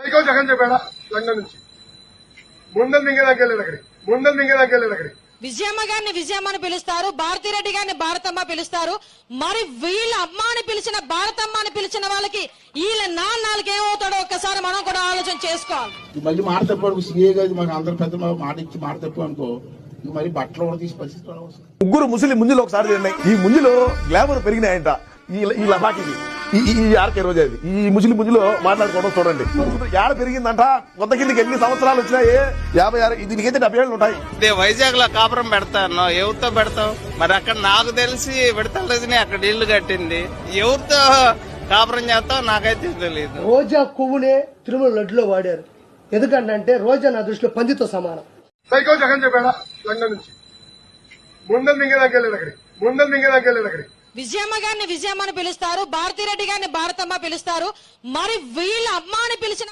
Psycho Jagan చెప్పాడా London నుంచి. ముందలు మింగేదానికి వెళ్ళాడు అక్కడికి. ముందలు మింగేదానికి వెళ్ళాడు అక్కడికి. విజయమ్మ గారిని విజయమ్మ అని పిలుస్తారు భారతిరెడ్డి గారిని భారతమ్మ పిలుస్తారు. మరి వీళ్ళ అమ్మ అని పిలిచిన భారతమ్మ అని పిలిచిన వాళ్ళకి వీళ్ళ నాన్నలకి ఏమవుతాడో ఒక్కసారి మనం కూడా ఆలోచన చేసుకోవాలి. ఈ మళ్ళీ మాట తప్పు అనుకో సీఏ గారు మాకు అందరి పెద్ద మాట ఇచ్చి మాట తప్పు అనుకో ఇంక మరి బట్టలు కూడా తీసి పరిస్థితి. ముగ్గురు ముసలి ముంజులు ఒకసారి ఈ ముంజులు గ్లామర్ పెరిగినాయంట ఈ ఈ లబాకి ఈ ఈ ఆర్కే రోజు అది? ఈ ముసలి ముంజులు మాట్లాడుకోవడం చూడండి. ఏడ పెరిగిందంట? కొత్త కిందకి ఎన్ని సంవత్సరాలు వచ్చినాయి? యాభై ఆరు దీనికైతే డెబ్బై ఏళ్ళు ఉంటాయి. ఇదే వైజాగ్లో కాపురం పెడతాను ఎవరితో పెడతావు? మరి అక్కడ నాకు తెలిసి పెడతలేదని అక్కడ ఇల్లు కట్టింది. ఎవరితో కాపురం చేస్తావు? నాకైతే తెలియదు రోజా కొవ్వునే తిరుమల లడ్డులో వాడారు. ఎందుకంటే రోజా నా దృష్టిలో పందితో సమానం. సైకో జగన్ చెప్పాడా? లండన్ నుంచి. ముందలు వెళ్ళాడు అక్కడికి. ముందలు వెళ్ళాడు అక్కడికి. విజయమ్మ గారిని విజయమ్మ అని పిలుస్తారు భారతిరెడ్డి గారిని భారతమ్మ పిలుస్తారు. మరి వీళ్ళ అమ్మ అని పిలిచిన